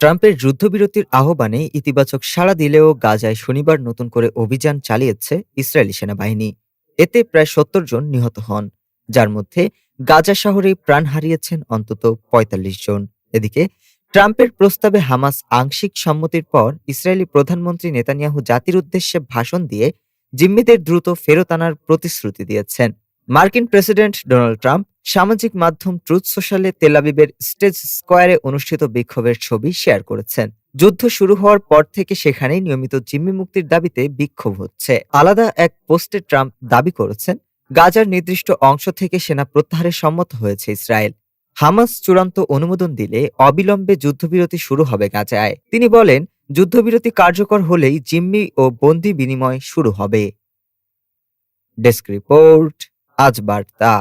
ট্রাম্পের যুদ্ধবিরতির আহ্বানে ইতিবাচক সাড়া দিলেও গাজায় শনিবার নতুন করে অভিযান চালিয়েছে ইসরায়েলি সেনাবাহিনী। এতে প্রায় সত্তর জন নিহত হন। যার মধ্যে গাজা শহরে প্রাণ হারিয়েছেন অন্তত ৪৫ জন। এদিকে ট্রাম্পের প্রস্তাবে হামাস আংশিক সম্মতির পর ইসরায়েলি প্রধানমন্ত্রী নেতানিয়াহু জাতির উদ্দেশ্যে ভাষণ দিয়ে জিম্মিদের দ্রুত ফেরত আনার প্রতিশ্রুতি দিয়েছেন। মার্কিন প্রেসিডেন্ট ডোনাল্ড ট্রাম্প সামাজিক মাধ্যম ট্রুথ সোশ্যালে তেলাবিবের স্টেজ স্কোয়ারে অনুষ্ঠিত বিক্ষোভের ছবি শেয়ার করেছেন। যুদ্ধ শুরু হওয়ার পর থেকে সেখানেই নিয়মিত জিম্মি মুক্তির দাবিতে বিক্ষোভ হচ্ছে। আলাদা এক পোস্টে ট্রাম্প দাবি করেছেন, গাজার নির্দিষ্ট অংশ থেকে সেনা প্রত্যাহারে সম্মত হয়েছে ইসরায়েল। হামাস চূড়ান্ত অনুমোদন দিলে অবিলম্বে যুদ্ধবিরতি শুরু হবে গাজায়। তিনি বলেন, যুদ্ধবিরতি কার্যকর হলেই জিম্মি ও বন্দি বিনিময় শুরু হবে। ডেস্ক রিপোর্ট, আজ বার্তা।